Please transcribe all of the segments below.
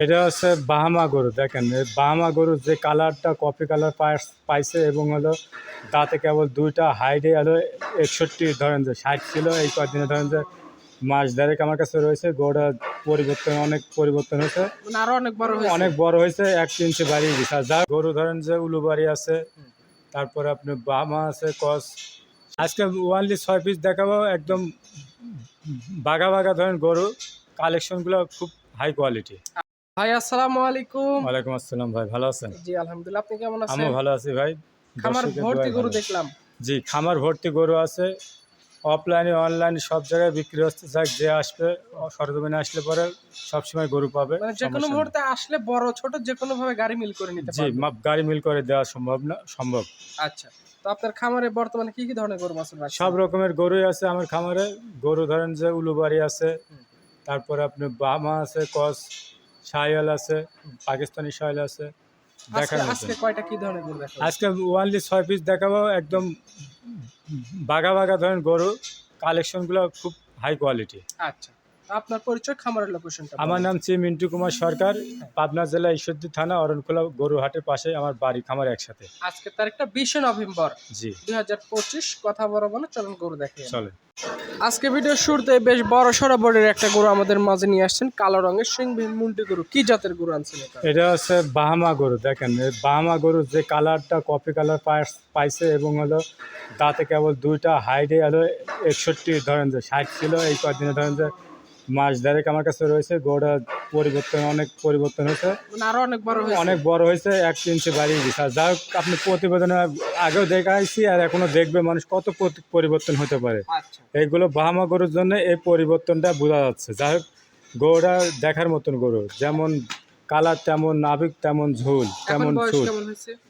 এটা হচ্ছে বাহামা গরু দেখেন। বাহামা গরুর যে কালারটা কপি কালার পাইছে এবং হলো দাঁতে কেবল দুইটা হাইডে হলো একষট্টি ধরেন যে ষাট ছিল এই কদিনে ধরেন যে মাস দেড়েক আমার কাছে রয়েছে গরুটা পরিবর্তন অনেক পরিবর্তন হয়েছে। মানে আরও অনেক বড় হয়েছে। অনেক বড় হয়েছে এক ইঞ্চি বাড়িয়ে গেছে আর যা গরু ধরেন যে উলুবাড়ি আছে তারপরে আপনি বাহামা আছে কস। আজকে ওয়ানলি ছয় পিস দেখাবো একদম বাঘা বাঘা ধরেন গরু। কালেকশনগুলো খুব হাই কোয়ালিটি ভাই আসসালামু আলাইকুম। ওয়ালাইকুম আসসালাম ভাই ভালো আছেন? জি আলহামদুলিল্লাহ আপনি কেমন আছেন? আমিও ভালো আছি ভাই। খামার ভর্তি গরু দেখলাম। জি খামার ভর্তি গরু আছে। অফলাইনে অনলাইনে সব জায়গায় বিক্রি হচ্ছে। যাক যে আসবে সরজমিনে আসলে পরে সবসময় গরু পাবে মানে যে কোনো মুহূর্তে আসলে বড় ছোট যে কোনো ভাবে গাড়ি মিল করে নিতে জি মাপ গাড়ি মিল করে দেওয়া সম্ভব না সম্ভব। আচ্ছা তো আপনার খামারে বর্তমানে কি কি ধরনের গরু রাখছেন সব রকমের গরুই আছে আমার খামারে। গরু ধরেন যে উলুবাড়ি আছে তারপরে আপনি বামা আছে কস সাইয়াল আছে পাকিস্তানি সাইল আছে আজকে কয়টা কি ধরনের গরু দেখাবো? আজকে ওয়ানলি ছয় পিস দেখাবো একদম বাঘা বাঘা ধরেন গরু। কালেকশনগুলো খুব হাই কোয়ালিটি আচ্ছা। আপনার পরিচয় খামারের লোকেশনটা আমার নাম চি মিন্টু কুমার সরকার পাবনা জেলা ঈশ্বরদী থানা অরণখোলা গরুহাটের পাশে আমার বাড়ি খামার একসাথে। আজকে তারিখটা বিশে নভেম্বর জি। দুই হাজার পঁচিশ কথা বড় বলে চলুন গরু দেখে চলে আজকে ভিডিও শুরুতে বেশ বড় সড়ো বড়ের একটা গরু আমাদের মাঝে নিয়ে আসছেন কালো রঙের সিংহীন মুন্ডি গরু। কি জাতের গরু আনছেন এটা? হচ্ছে বাহামা গরু দেখেন। বাহামা গরুর যে কালারটা কপি কালার পাইছে এবং হলো দাঁতে কেবল দুইটা হাইডে হলো একষট্টি ধরেন যে ষাট ছিল এই কদিনে ধরেন যে মাস দেড়েক আমার কাছে রয়েছে গরুটা পরিবর্তন অনেক পরিবর্তন হয়েছে। আরও অনেক বড় হয়েছে। অনেক বড় হয়েছে এক ইঞ্চি বাড়িয়ে গেছে আর যা হোক আপনি প্রতিবেদনে আগেও দেখাইছি আর এখনও দেখবে মানুষ কত পরিবর্তন হতে পারে। আচ্ছা। এইগুলো বাহামা গরুর জন্য এই পরিবর্তনটা বোঝা যাচ্ছে। যাই হোক গরুটা দেখার মতন গরু। যেমন কালার তেমন নাবিক তেমন ঝুল তেমন চুল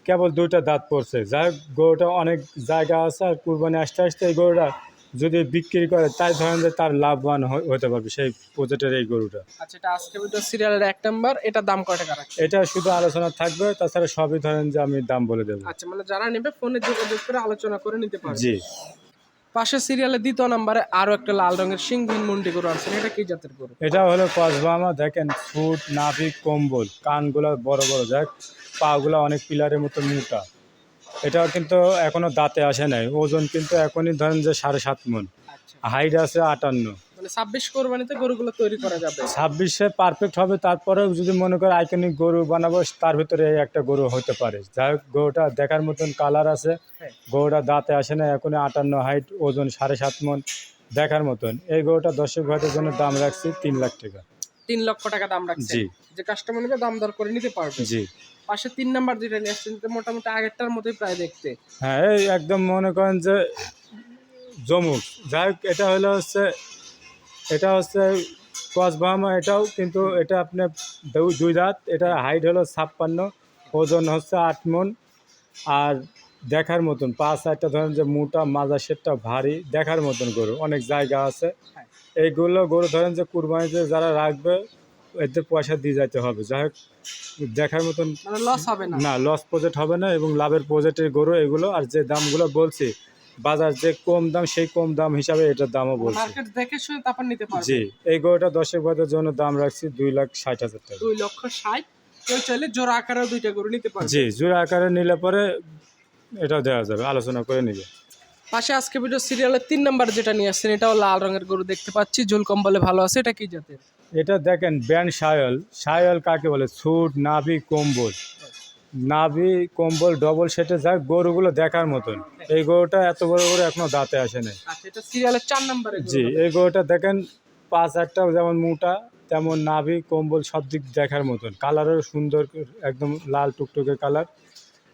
কেবল দুইটা দাঁত পড়ছে। যাই হোক গরুটা অনেক জায়গা আছে আর কুরবানি আসতে আসতে এই গরুটা যদি বিক্রি করে তাই ধরেন যে তার লাভবান হতে পারবে সেই প্রজেক্টের এই গরুটা। আচ্ছা এটা আজকে ভিডিও সিরিয়ালের এক নাম্বার এটা দাম কয় টাকা রাখছে এটা শুধু আলোচনা থাকবে তাছাড়া সবই ধরেন যে আমি দাম বলে দেবো। আচ্ছা মানে যারা নেবে ফোনে যোগাযোগ করে আলোচনা করে নিতে পারবে। জি। পাশে সিরিয়ালের দ্বিতীয় নাম্বারে আরও একটা লাল রঙের সিংহীন মুন্ডি গরু আছে এটা কি জাতের গরু? এটা হলো কসবামা দেখেন ফুট নাভিক কম্বল কানগুলো বড় বড় যাক পাগুলো অনেক পিলারের মতো মোটা। এটা কিন্তু এখনও দাঁতে আসে নাই। ওজন কিন্তু এখনই ধরেন যে সাড়ে সাত মন। আচ্ছা। হাইট আছে আটান্ন। মানে ছাব্বিশ কোরবানিতে গরুগুলো তৈরি করা যাবে। ছাব্বিশে পারফেক্ট হবে তারপরেও যদি মনে করে আইকনিক গরু বানাবো তার ভিতরে একটা গরু হতে পারে। যাই হোক গরুটা দেখার মতন কালার আছে। হ্যাঁ। গরুটা দাঁতে আসে না এখনই আটান্ন হাইট ওজন সাড়ে সাত মন। দেখার মতন। এই গরুটা দর্শক ভাইদের জন্য দাম রাখছি তিন লাখ টাকা। তিন লক্ষ টাকা দাম রাখছে। যে কাস্টমার নেবে দাম দর করে নিতে পারবে। জি। পাশে তিন নাম্বার যেটা নিয়ে আসছেন মোটামুটি আগেরটার মতোই প্রায় দেখতে। হ্যাঁ এই একদম মনে করেন যে জমুক। যাই হোক এটা হলো হচ্ছে এটা হচ্ছে কসবাহামা এটাও কিন্তু এটা আপনার দু- দুই দাঁত এটা হাইট হলো ছাপ্পান্ন ওজন হচ্ছে আট মন। আর দেখার মতন পাঁচ একটা ধরেন যে মোটা মাজা সেটটা ভারী দেখার মতন গরু অনেক জায়গা আছে। হ্যাঁ। এইগুলো গরু ধরেন যে কুরবানিতে যারা রাখবে এদের পয়সা দিয়ে যাইতে হবে। যাই হোক দেখার মতন মানে লস হবে না। না লস প্রজেক্ট হবে না এবং লাভের প্রজেক্টের গরু এগুলো আর যে দামগুলো বলছি বাজার যে কম দাম সেই কম দাম হিসাবে এটার দামও বলছি। মার্কেট দেখে শুনে তারপর নিতে পারবে। জি এই গরুটা দর্শক ভাইদের জন্য দাম রাখছি দুই লাখ ষাট হাজার টাকা। দুই লক্ষ ষাট। কেউ চাইলে জোড়া আকারেও দুইটা গরু নিতে পারবে। জি জোড়া আকারে নিলে পরে এটাও দেওয়া যাবে আলোচনা করে নিবে। পাশে আজকে ভিডিও সিরিয়ালের তিন নাম্বার যেটা নিয়ে আসছেন এটাও লাল রঙের গরু দেখতে পাচ্ছি ঝুল কম্বলে ভালো আছে এটা কি জাতের? এটা দেখেন ব্যান্ড সায়ল সায়ল কাকে বলে? ছুট নাভি কম্বল। নাভি কম্বল ডবল সেটে যাক গরুগুলো দেখার মতন। এই গরুটা এত বড় গরু এখনও দাঁতে আসে নাই। আচ্ছা এটা সিরিয়ালের চার নাম্বারে জি এই গরুটা দেখেন পাঁচ একটা যেমন মোটা তেমন নাভি কম্বল সব দিক দেখার মতন। কালারও সুন্দর একদম লাল টুকটুকে কালার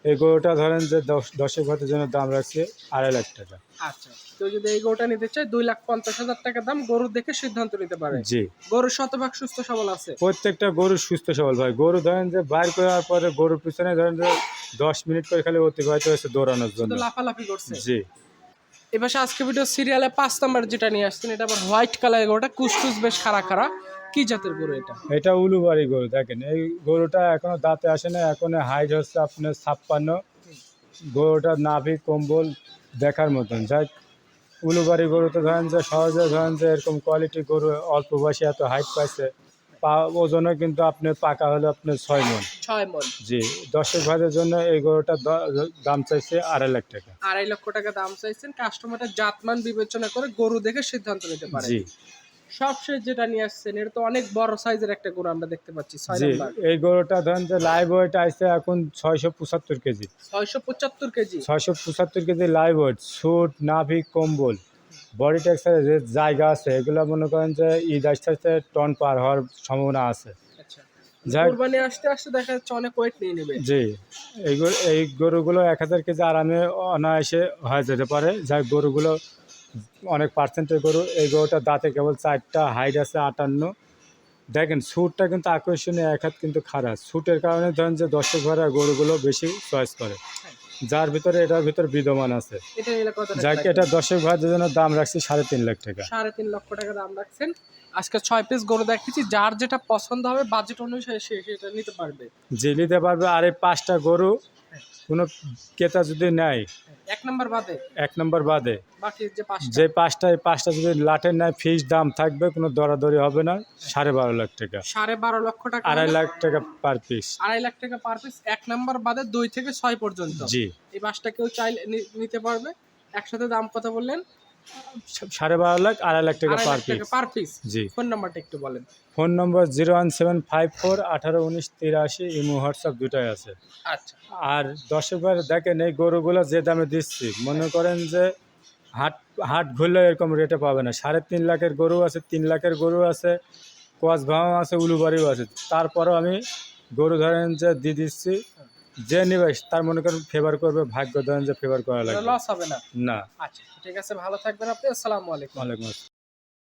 এই গরুটা ধরেন যে দশ দশেক ভাতের জন্য দাম রাখছে আড়াই লাখ টাকা। আচ্ছা কেউ যদি এই গরুটা নিতে চায় দুই লাখ পঞ্চাশ হাজার টাকা দাম গরু দেখে সিদ্ধান্ত নিতে পারে। জি। গরু শতভাগ সুস্থ সবল আছে। প্রত্যেকটা গরু সুস্থ সবল ভাই। গরু ধরেন যে বাইর করার পরে গরুর পিছনে ধরেন যে দশ মিনিট করে খালি অতিবাহিত হয়েছে দৌড়ানোর জন্য। লাফালাফি করছে। জি। এবার আজকে ভিডিও সিরিয়ালে পাঁচ নাম্বার যেটা নিয়ে আসছেন এটা আবার হোয়াইট কালারের গরুটা কুসকুস বেশ খাড়া খাড়া। কি জাতের গরু এটা? এটা উলুবাড়ি গরু দেখেন। এই গরুটা এখনও দাঁতে আসে না এখন হাইট হচ্ছে আপনার ছাপ্পান্ন। গরুটার নাভি কম্বল দেখার মতন। যাই উলুবাড়ি গরু তো ধরেন যে সহজে ধরেন যে এরকম কোয়ালিটি গরু অল্প বয়সে এত হাইট পাইছে পা ওজনে কিন্তু আপনার পাকা হলো আপনার ছয় মন। ছয় মন। জি দর্শক ভাইদের জন্য এই গরুটার দাম চাইছে আড়াই লাখ টাকা। আড়াই লক্ষ টাকা দাম চাইছেন। কাস্টমারটা জাতমান বিবেচনা করে গরু দেখে সিদ্ধান্ত নিতে পারে জি। সবশেষ যেটা নিয়ে আসছেন এটা তো অনেক বড় সাইজের একটা গরু আমরা দেখতে পাচ্ছি এই গরুটা ধরেন যে লাইভ ওয়েট আসছে এখন ছয়শো পঁচাত্তর কেজি। ছয়শো পঁচাত্তর কেজি? ছয়শো পঁচাত্তর কেজি লাইভ ওয়েট স্যুট নাভি কম্বল বডি টেক্সচারের যে জায়গা আছে এগুলো মনে করেন যে ঈদ আসতে আসতে টন পার হওয়ার সম্ভাবনা আছে। আচ্ছা। কোরবানি আসতে আসতে দেখা যাচ্ছে অনেক ওয়েট নিয়ে নেবে। জি এই গরুগুলো এক হাজার কেজি আরামে অনায়াসে হয়ে যেতে পারে। যাই গরুগুলো অনেক পার্সেন্টের গরু এই গরুটা দাঁতে কেবল চারটা হাইট আছে আটান্ন। দেখেন স্যুটটা কিন্তু আকর্ষণীয় এক হাত কিন্তু খারাপ। স্যুটের কারণে ধরেন যে দর্শক ঘরে গরুগুলো বেশি চয়েস করে। যার ভিতরে এটার ভিতরে বিদ্যমান আছে। যাক? এটা দর্শক ঘরের জন্য দাম রাখছি সাড়ে তিন লাখ টাকা। সাড়ে তিন লক্ষ টাকা দাম রাখছেন। আজকে ছয় পিস গরু দেখেছি যার যেটা পছন্দ হবে বাজেট অনুসারে সে সেটা নিতে পারবে। যে নিতে পারবে আর এই পাঁচটা গরু কোনো ক্রেতা যদি নেয় এক নম্বর বাদে? এক নম্বর বাদে। বাকি যে পাঁচটা? পাঁচটা যদি লাটের নেয় ফিস দাম থাকবে কোনো দরাদরি হবে না সাড়ে বারো লাখ টাকা। সাড়ে বারো লক্ষ টাকা? আড়াই লাখ টাকা পার পিস আড়াই লাখ টাকা পার পিস এক নম্বর বাদে দুই থেকে ছয় পর্যন্ত। জি। এই পাঁচটা কেউ চাইলে নিতে পারবে। একসাথে দাম কথা বললেন সাড়ে বারো লাখ আড়াই লাখ টাকা পার পিস পার পিস জি। ফোন নাম্বারটা একটু বলেন। Phone number zero one seven five four আঠারো উনিশ তিরাশি ইমো হোয়াটসঅ্যাপ দুটাই আছে। আচ্ছা। আর দর্শকবার দেখেন এই গরুগুলো যে দামে দিচ্ছি মনে করেন যে হাট হাট ঘুরলে এরকম রেটে পাবে না। সাড়ে তিন লাখের গরু আছে তিন লাখের গরু আছে কোয়াশ ভাও আছে উলুবাড়িও আছে। তারপরেও আমি গরু ধরেন যে দিয়ে দিচ্ছি যে নিবে তার মনে করেন ফেভার করবে ভাগ্য ধরেন যে ফেভার করা লাগবে। লস হবে না। না। আচ্ছা ঠিক আছে ভালো থাকবেন আপনি আসসালামু আলাইকুম। ওয়ালাইকুম আসসালাম।